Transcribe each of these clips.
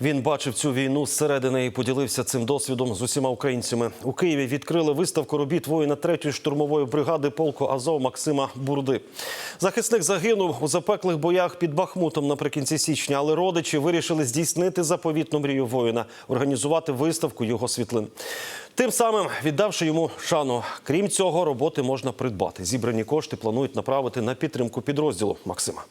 Він бачив цю війну зсередини і поділився цим досвідом з усіма українцями. У Києві відкрили виставку робіт воїна 3-ї штурмової бригади полку Азов Максима Бурди. Захисник загинув у запеклих боях під Бахмутом наприкінці січня, але родичі вирішили здійснити заповітну мрію воїна організувати виставку його світлин. Тим самим віддавши йому шану. Крім цього, роботи можна придбати. Зібрані кошти планують направити на підтримку підрозділу Максима.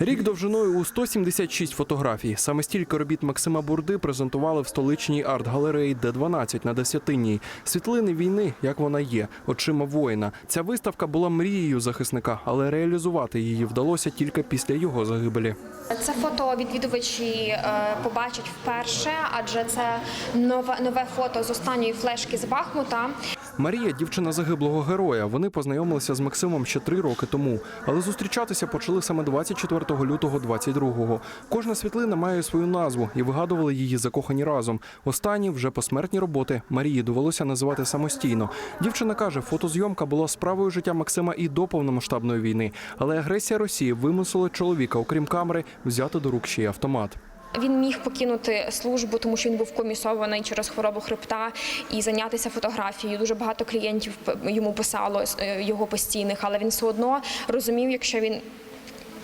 Рік довжиною у 176 фотографій. Саме стільки робіт Максима Бурди презентували в столичній арт-галереї Д-12 на Десятинній. Світлини війни, як вона є, очима воїна. Ця виставка була мрією захисника, але реалізувати її вдалося тільки після його загибелі. Це фото відвідувачі е, побачать вперше, адже це нове нове фото з останньої флешки з Бахмута. Марія, дівчина загиблого героя. Вони познайомилися з Максимом ще три роки тому, але зустрічатися почали саме 24 лютого 22-го. Кожна світлина має свою назву і вигадували її закохані разом. Останні вже посмертні роботи Марії довелося називати самостійно. Дівчина каже, фотозйомка була справою життя Максима і до повномасштабної війни, але агресія Росії вимусила чоловіка, окрім камери, взяти до рук ще й автомат. Він міг покинути службу, тому що він був комісований через хворобу хребта і зайнятися фотографією. Дуже багато клієнтів йому писало е, його постійних, але він все одно розумів, якщо він.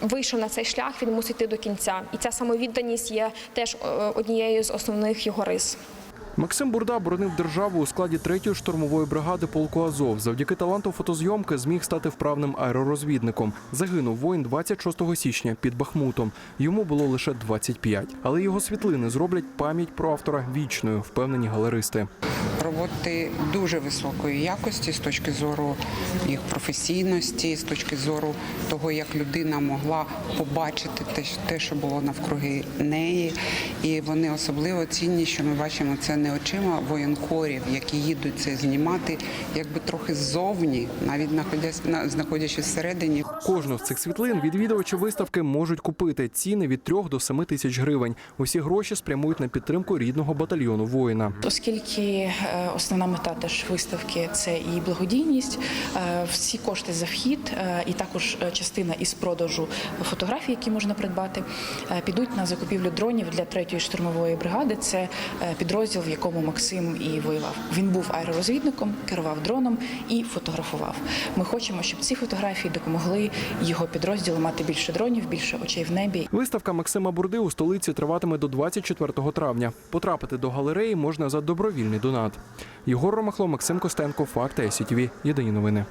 Вийшов на цей шлях, він мусить йти до кінця, і ця самовідданість є теж е, однією з основних його рис. Максим Бурда боронив державу у складі 3-ї штурмової бригади полку Азов. Завдяки таланту фотозйомки зміг стати вправним аеророзвідником. Загинув воїн 26 січня під Бахмутом. Йому було лише 25. Але його світлини зроблять пам'ять про автора вічною, впевнені галеристи. роботи дуже високої якості з точки зору їх професійності, з точки зору того, як людина могла побачити те, що було навкруги неї. І вони особливо цінні, що ми бачимо це не очима воєнкорів, які їдуть це знімати, якби трохи ззовні, навіть знаходячись всередині. Кожну з цих світлин відвідувачі виставки можуть купити ціни від 3 до 7 тисяч гривень. Усі гроші спрямують на підтримку рідного батальйону воїна. Оскільки е, основна мета теж виставки це і благодійність, е, всі кошти за вхід е, і також частина із продажу фотографій, які можна придбати, підуть на закупівлю дронів для 3-ї штурмової бригади. Це підрозділ, якому Максим і воював. Він був аеророзвідником, керував дроном і фотографував. Ми хочемо, щоб ці фотографії допомогли його підрозділу мати більше дронів, більше очей в небі Виставка Максима Бурди у столиці триватиме до 24 травня. Потрапити до галереї можна за добровільний донат. Єгор Ромахло, Максим Костенко, Факти СІТВ. Єдині новини.